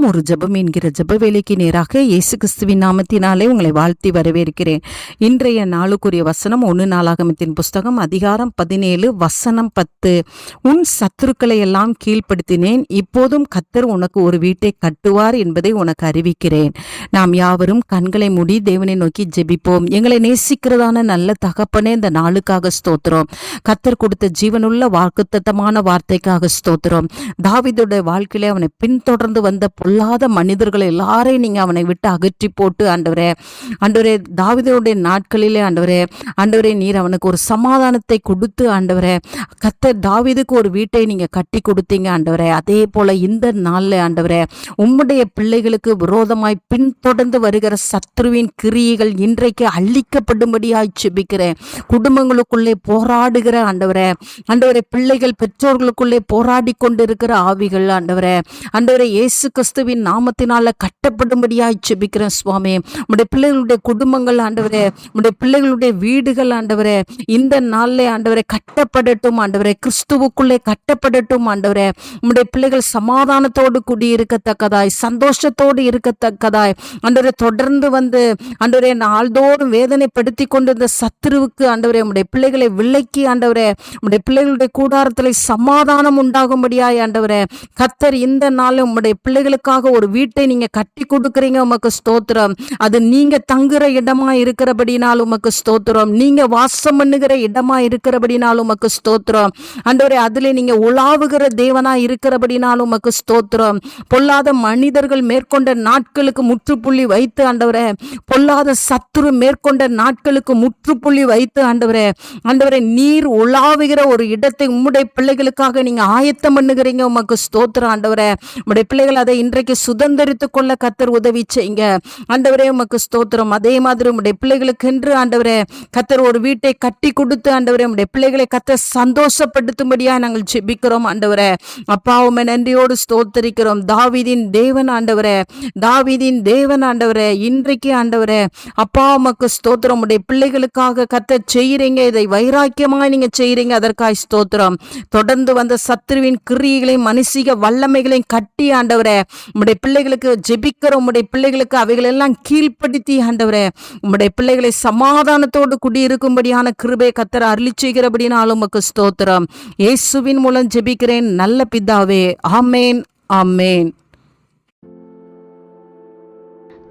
தினம் ஒரு ஜபம் என்கிற ஜப வேலைக்கு நேராக இயேசு கிறிஸ்துவின் நாமத்தினாலே உங்களை வாழ்த்தி வரவேற்கிறேன். இன்றைய நாளுக்குரிய வசனம் ஒன்று நாளாகமத்தின் புஸ்தகம் அதிகாரம் பதினேழு வசனம் பத்து. உன் சத்துருக்களை எல்லாம் கீழ்ப்படுத்தினேன். இப்போதும் கத்தர் உனக்கு ஒரு வீட்டை கட்டுவார் என்பதை உனக்கு அறிவிக்கிறேன். நாம் யாவரும் கண்களை மூடி தேவனை நோக்கி ஜெபிப்போம். எங்களை நேசிக்கிறதான நல்ல தகப்பனே இந்த நாளுக்காக ஸ்தோத்திரம். கத்தர் கொடுத்த ஜீவனுள்ள வாக்குத்தத்தமான வார்த்தைக்காக ஸ்தோத்திரம். தாவிதோட வாழ்க்கையிலே அவனை பின்தொடர்ந்து வந்த பொல்லாத மனிதர்கள் எல்லாரையும் நீங்கள் அவனை விட்டு அகற்றி போட்டு ஆண்டவரே ஆண்டவரே தாவிதனுடைய நாட்களிலே ஆண்டவரே ஆண்டவரே நீர் அவனுக்கு ஒரு சமாதானத்தை கொடுத்து ஆண்டவரே கத்த தாவிதுக்கு ஒரு வீட்டை நீங்கள் கட்டி கொடுத்தீங்க ஆண்டவரே. அதே போல இந்த நாளில் ஆண்டவரே உம்முடைய பிள்ளைகளுக்கு விரோதமாய் பின்தொடர்ந்து வருகிற சத்ருவின் கிரியைகள் இன்றைக்கு அழிக்கப்படும்படியாய் செபிக்கிறேன் குடும்பங்களுக்குள்ளே போராடுகிற ஆண்டவரே ஆண்டவரே பிள்ளைகள் பெற்றோர்களுக்குள்ளே போராடி கொண்டிருக்கிற ஆவிகள் ஆண்டவரே ஆண்டவரே இயேசு கிறிஸ்து கிறிஸ்துவின் நாமத்தினால கட்டப்படும்படியாய் செபிக்கிறேன் சுவாமி. உடைய பிள்ளைகளுடைய குடும்பங்கள் ஆண்டவரே உடைய பிள்ளைகளுடைய வீடுகள் ஆண்டவரே இந்த நாளில் ஆண்டவரே கட்டப்படட்டும் ஆண்டவரே கிறிஸ்துவுக்குள்ளே கட்டப்படட்டும் ஆண்டவரே. உடைய பிள்ளைகள் சமாதானத்தோடு கூடி இருக்கத்தக்கதாய் சந்தோஷத்தோடு இருக்கத்தக்கதாய் ஆண்டவரே தொடர்ந்து வந்து ஆண்டவரே நாள்தோறும் வேதனைப்படுத்தி கொண்டிருந்த சத்துருவுக்கு ஆண்டவரே உடைய பிள்ளைகளை விலக்கி ஆண்டவரே உடைய பிள்ளைகளுடைய கூடாரத்தில் சமாதானம் உண்டாகும்படியாய் ஆண்டவரே கத்தர் இந்த நாளில் உம்முடைய பிள்ளைகளுக்காக ஒரு வீட்டை நீங்க கட்டி கொடுக்குறீங்க உமக்கு ஸ்தோத்திரம். அது நீங்க தங்குற இடமா இருக்கிறபடினால் உமக்கு ஸ்தோத்திரம். நீங்க வாசம் பண்ணுகிற இடமா இருக்கிறபடினால் உமக்கு ஸ்தோத்திரம். ஆண்டவரே அதுல நீங்க உலாவுகிற தேவனா இருக்கிறபடினால் உமக்கு ஸ்தோத்திரம். பொல்லாத மனிதர்கள் மேற்கொண்ட நாட்களுக்கு முற்றுப்புள்ளி வைத்து ஆண்டவரே பொல்லாத சத்துரு மேற்கொண்ட நாட்களுக்கு முற்றுப்புள்ளி வைத்து ஆண்டவரே ஆண்டவரே நீர் உலாவுகிற ஒரு இடத்தை உம்முடைய பிள்ளைகளுக்காக நீங்க ஆயத்தம் பண்ணுகிறீங்க உமக்கு ஸ்தோத்திரம் ஆண்டவரே உம்முடைய பிள்ளைகள் அதை இன்றைய இன்றைக்கு சுதந்திரித்து கொள்ள கத்தர் உதவி செய்யுங்க. ஆண்டவரே உமக்கு ஸ்தோத்திரம். அதே மாதிரி உடைய பிள்ளைகளுக்கு என்று ஆண்டவரே கத்தர் ஒரு வீட்டை கட்டி கொடுத்து ஆண்டவரே உடைய பிள்ளைகளை கத்தர் சந்தோஷப்படுத்தும்படியா நாங்கள் ஜெபிக்கிறோம் ஆண்டவரே. அப்பா உமை நன்றியோடு ஸ்தோத்தரிக்கிறோம். தாவிதின் தேவன் ஆண்டவரே தாவிதின் தேவன் ஆண்டவரே இன்றைக்கு ஆண்டவரே அப்பா உமக்கு ஸ்தோத்திரம். உடைய பிள்ளைகளுக்காக கத்த செய்கிறீங்க இதை வைராக்கியமாக நீங்க செய்கிறீங்க அதற்காக ஸ்தோத்திரம். தொடர்ந்து வந்த சத்ருவின் கிரியைகளையும் மனுஷிக வல்லமைகளையும் கட்டி ஆண்டவரே உம்முடைய பிள்ளைகளுக்கு ஜெபிக்கிற உம்முடைய பிள்ளைகளுக்கு அவைகளெல்லாம் கீழ்ப்படுத்தி ஆண்டவரே. உம்முடைய பிள்ளைகளை சமாதானத்தோடு குடியிருக்கும்படியான கிருபை கத்தர் அருளி செய்கிறபடினாலும் உமக்கு ஸ்தோத்திரம். இயேசுவின் மூலம் ஜெபிக்கிறேன். நல்ல பிதாவே. ஆமேன். ஆமேன்.